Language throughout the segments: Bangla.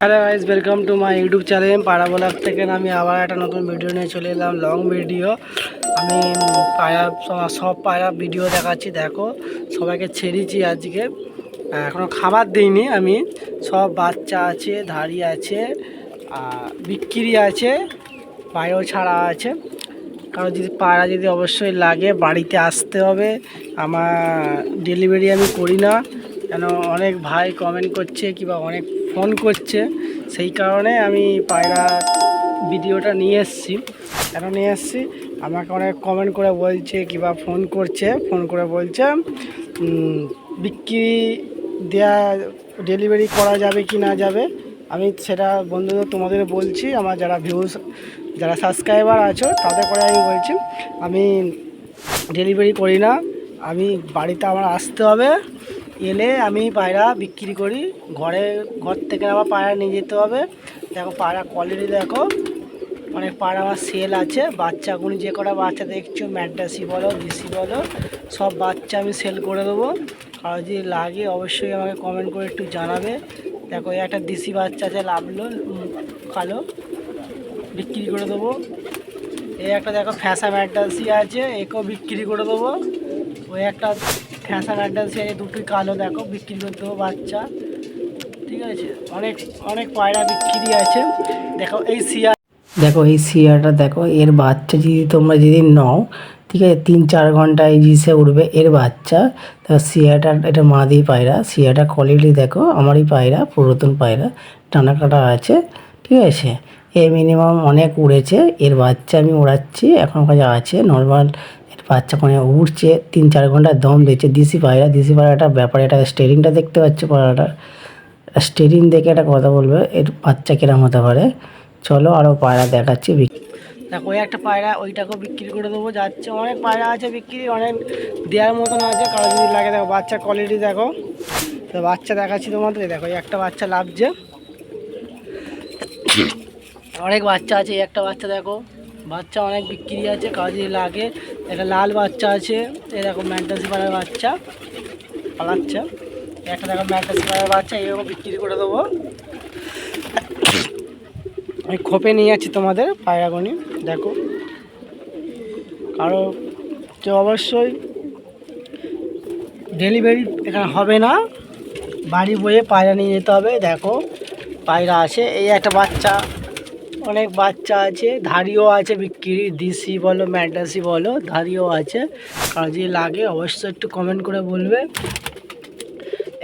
Hello guys welcome to my YouTube channel পাড়া ব্লগ থেকে আমি আবার একটা নতুন ভিডিও নিয়ে চলে এলাম লং ভিডিও আমি পায়রা সব- পায়রা ভিডিও দেখাচ্ছি, দেখো, সবাইকে ছেড়েছি আজকে। এখনও খাবার দিইনি আমি, সব বাচ্চা আছে, ধাড়ি আছে বিক্রি আছে পায়রাও ছাড়া আছে। কারও যদি পায়রা যদি অবশ্যই লাগে, বাড়িতে আসতে হবে। আমার ডেলিভারি আমি করি না। কেন, অনেক ভাই কমেন্ট করছে কিংবা অনেক ফোন করছে, সেই কারণে আমি পায়রা ভিডিওটা নিয়ে এসেছি। কেন নিয়ে এসেছি? আমাকে অনেক কমেন্ট করে বলছে, কিংবা ফোন করছে, ফোন করে বলছে বিক্রি দেয়া ডেলিভারি করা যাবে কি না যাবে? আমি সেটা বন্ধুদের, তোমাদের বলছি, আমার যারা ভিউজ যারা সাবস্ক্রাইবার আছো, তাদের করে আমি বলছি, আমি ডেলিভারি করি না, আমি বাড়িতে আমার আসতে হবে। এলে আমি পায়রা বিক্রি করি। ঘরে, ঘর থেকে আবার পায়রা নিয়ে যেতে হবে। দেখো পায়রা কোয়ালিটি দেখো। অনেক পায়রা আমার সেল আছে। বাচ্চাগুলি যে কটা বাচ্চা দেখছ ম্যাডাসি বলো ডিসি বলো, সব বাচ্চা আমি সেল করে দেবো। আর যদি লাগে অবশ্যই আমাকে কমেন্ট করে একটু জানাবে। দেখো একটা দেশি বাচ্চা আছে লাভলো কালো। বিক্রি করে দেবো। এই একটা দেখো ফ্যাসা ম্যাডাসি আছে, একেও বিক্রি করে দেবো। ওই একটা ফ্যাসা ম্যাডাসি আছে দুটোই কালো দেখো, বিক্রি করে বাচ্চা। ঠিক আছে? অনেক অনেক পায়রা বিক্রি আছে। দেখো, এই সিয়া দেখো, এই সিয়াটা দেখো, এর বাচ্চা যদি তোমরা যদি নাও, ঠিক আছে, তিন চার ঘণ্টা এই জিসে উঠবে এর বাচ্চা। তা সিয়াটা এটা মাদি পায়রা। শিয়াটা কোয়ালিটি দেখো, আমারই পায়রা, পুরাতন পায়রা টানা কাটা আছে, ঠিক আছে। এ মিনিমাম অনেক উড়েছে, এর বাচ্চা আমি উড়াচ্ছি এখন কাছে আছে নর্মাল বাচ্চা কোনো উড়ছে, তিন চার ঘণ্টা দম দিচ্ছে। দিশি পায়রা দিশি পায়রাটার ব্যাপারে এটা স্টেরিংটা দেখতে পাচ্ছ পায়রাটার স্টেরিং দেখে একটা কথা বলবে, এর বাচ্চা কিরম হতে পারে? চলো আরও পায়রা দেখাচ্ছি দেখো ওই একটা পায়রা, ওইটাকেও বিক্রি করে দেবো, যাচ্ছে। অনেক পায়রা আছে বিক্রি, অনেক দেওয়ার মতন আছে, কারও যদি লাগে দেখো, বাচ্চার কোয়ালিটি দেখো। তো বাচ্চা দেখাচ্ছি তোমাদের দেখো একটা বাচ্চা লাভছে অনেক বাচ্চা আছে, এই একটা বাচ্চা দেখো। বাচ্চা অনেক বিক্রি আছে যদি লাগে। একটা লাল বাচ্চা আছে, এরকম ম্যান্টাসি পাড়ার বাচ্চা পালাচ্ছে। একটা দেখো ম্যান্টাসি পাড়ার বাচ্চা এরকম বিক্রি করে দেবো। আমি খোপে নিয়ে যাচ্ছি তোমাদের পায়রাগনি দেখো। কারও কেউ অবশ্যই ডেলিভারি এখানে হবে না। বাড়ি বয়ে পায়রা নিয়ে যেতে হবে, দেখো। পায়রা আছে, এই একটা বাচ্চা অনেক বাচ্চা আছে, ধাড়িও আছে বিক্রি, দিসি বলো ম্যাডাসি বলো, ধাড়িও আছে। যদি লাগে অবশ্যই একটু কমেন্ট করে বলবে।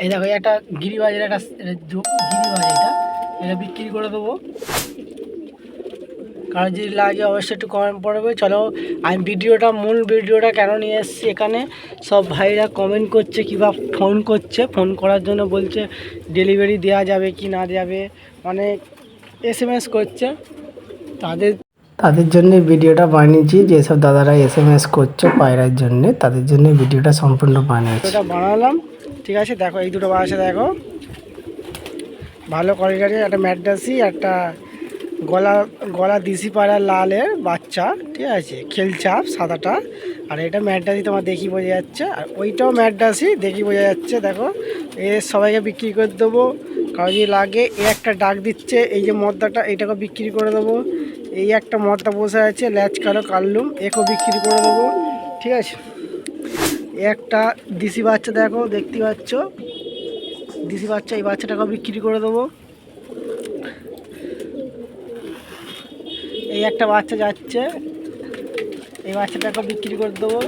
এই দেখো একটা গিরিবাজের একটা গিরিবাজ এটা। এটা বিক্রি করে দেবো। কারও যদি লাগে অবশ্যই একটু কমেন্ট পড়বে চলো, আমি ভিডিওটা, মূল ভিডিওটা কেন নিয়ে এসেছি এখানে? সব ভাইরা কমেন্ট করছে, কিংবা ফোন করছে। ফোন করার জন্য বলছে ডেলিভারি দেওয়া যাবে কি না যাবে অনেক এস এম এস করছে। তাদের তাদের জন্য ভিডিওটা বানিয়েছি যেসব দাদারা এস এম এস করছে পায়রার জন্য তাদের জন্য ভিডিওটা সম্পূর্ণ বানিয়েছি। এটা বানালাম। ঠিক আছে দেখো এই দুটো বাসা দেখো। ভালো কোয়ালিটির একটা ম্যাডাসি একটা গলা গলা দিশি পাড়া লালের বাচ্চা ঠিক আছে খেলচাপ সাদাটা। আর এটা ম্যাডাসি তোমার দেখি বোঝা যাচ্ছে আর ওইটাও ম্যাডাসি দেখি বোঝা যাচ্ছে দেখো। এ সবাইকে বিক্রি করে দেবো যদি লাগে। এই একটা ডাক দিচ্ছে, এই যে মদ্দাটা এইটাকে বিক্রি করে দেবো। এই একটা মদ্দা বসে আছে, ল্যাচ কালো কাল্লুম, একেও বিক্রি করে দেবো। ঠিক আছে? একটা দিশি বাচ্চা দেখো, দেখতে পাচ্ছ? দিশি বাচ্চা, এই বাচ্চাটাকেও বিক্রি করে দেবো। এই একটা বাচ্চা যাচ্ছে, এই বাচ্চাটাকে বিক্রি করে দেবো।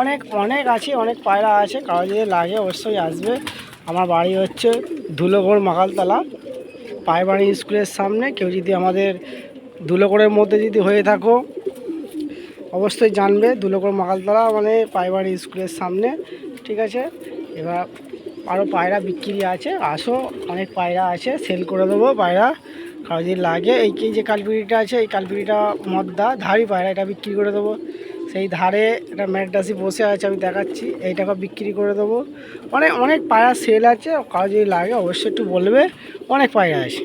অনেক অনেক আছে, অনেক পায়রা আছে কারও যদি লাগে, অবশ্যই আসবে। আমার বাড়ি হচ্ছে ধুলোগড় মাকালতলা পায়বাড়ি স্কুলের সামনে। কেউ যদি আমাদের ধুলোগড়ের মধ্যে যদি হয়ে থাকো, অবশ্যই জানবে ধুলোগড় মাকালতলা মানে পায়বাড়ি স্কুলের সামনে। ঠিক আছে? এবার আরও পায়রা বিক্রি আছে। আসো, অনেক পায়রা আছে। সেল করে দেবো পায়রা। কারও যদি লাগে, এই যে কালপিড়িটা আছে, এই কালপিড়িটা মদ্দা ধাড়ি পায়রা, এটা বিক্রি করে দেবো। সেই ধারে একটা ম্যাডাসি বসে আছে, আমি দেখাচ্ছি। এইটাকে বিক্রি করে দেবো। অনেক অনেক পায়রা সেল আছে, কারও যদি লাগে অবশ্যই একটু বলবে। অনেক পায়রা আছে।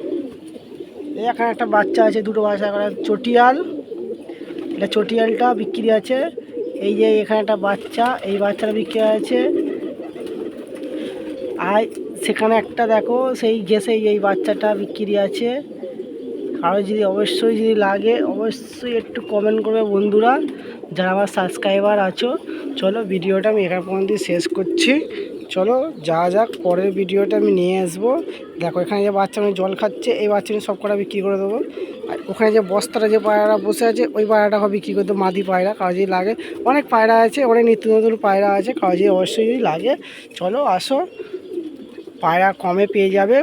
এই এখানে একটা বাচ্চা আছে, দুটো বাচ্চা, একটা চটিয়াল। এটা চটিয়ালটা বিক্রি আছে। এই যে এখানে একটা বাচ্চা, এই বাচ্চাটা বিক্রি আছে। আর সেখানে একটা দেখো, সেই গেসে এই বাচ্চাটা বিক্রি আছে। কারও যদি অবশ্যই যদি লাগে, অবশ্যই একটু কমেন্ট করবে বন্ধুরা, যারা আমার সাবস্ক্রাইবার আছো। চলো ভিডিওটা আমি এখান পর্যন্ত শেষ করছি। চলো যা যাক, পরের ভিডিওটা আমি নিয়ে আসব। দেখো, এখানে যে বাচ্চা মেয়ে জল খাচ্ছে, এই বাচ্চা মেয়ে সব কটা বিক্রি করে দেবো? আর ওখানে যে বস্তাটা যে পায়রা বসে আছে, ওই পায়রাটাকে বিক্রি করে দেবো? মাদি পায়রা যদি লাগে। অনেক পায়রা আছে, অনেক নিত্য নতুন পায়রা আছে যদি অবশ্যই যদি লাগে। চলো আসো, পায়রা কমে পেয়ে যাবে।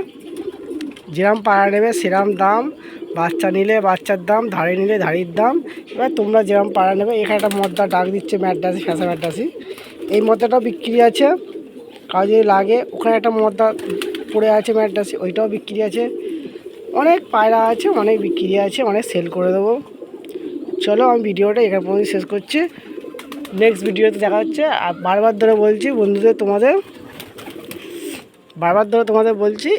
যেরম পায়রা নেবে সেরম দাম, বাচ্চা নিলে বাচ্চার দাম, ধাড়ি নিলে ধাড়ির দাম। এবার তোমরা যেরকম পাড়া নেবে, এখানে একটা মদ্দা ডাক দিচ্ছে ম্যাডাসি ফ্যাসা ম্যাডাসি এই মদ্দাটাও বিক্রি আছে, কাজে লাগে। ওখানে একটা মদ্দা পড়ে আছে ম্যাডাসি ওইটাও বিক্রি আছে। অনেক পায়রা আছে, অনেক বিক্রি আছে, অনেক সেল করে দেবো। চলো আমি ভিডিওটা এখানে পর্যন্ত শেষ করছি। নেক্সট ভিডিওতে দেখা হচ্ছে। আর বারবার ধরে বলছি বন্ধুদের তোমাদের, বারবার ধরে তোমাদের বলছি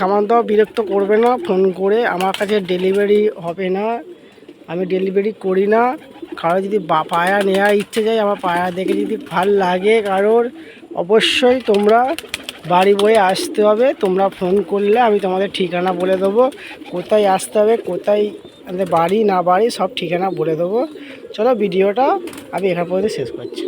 খাবার দাওয়া বিরক্ত করবে না, ফোন করে আমার কাছে ডেলিভারি হবে না। আমি ডেলিভারি করি না। কারও যদি পায়রা নেওয়ার ইচ্ছে যায়, আমার পায়া দেখে যদি ভালো লাগে কারোর, অবশ্যই তোমরা বাড়ি বয়ে আসতে হবে। তোমরা ফোন করলে আমি তোমাদের ঠিকানা বলে দেবো। কোথায় আসতে হবে, কোথায় বাড়ি না বাড়ি সব ঠিকানা বলে দেবো। চলো ভিডিওটা আমি এখান পর্যন্ত শেষ করছি।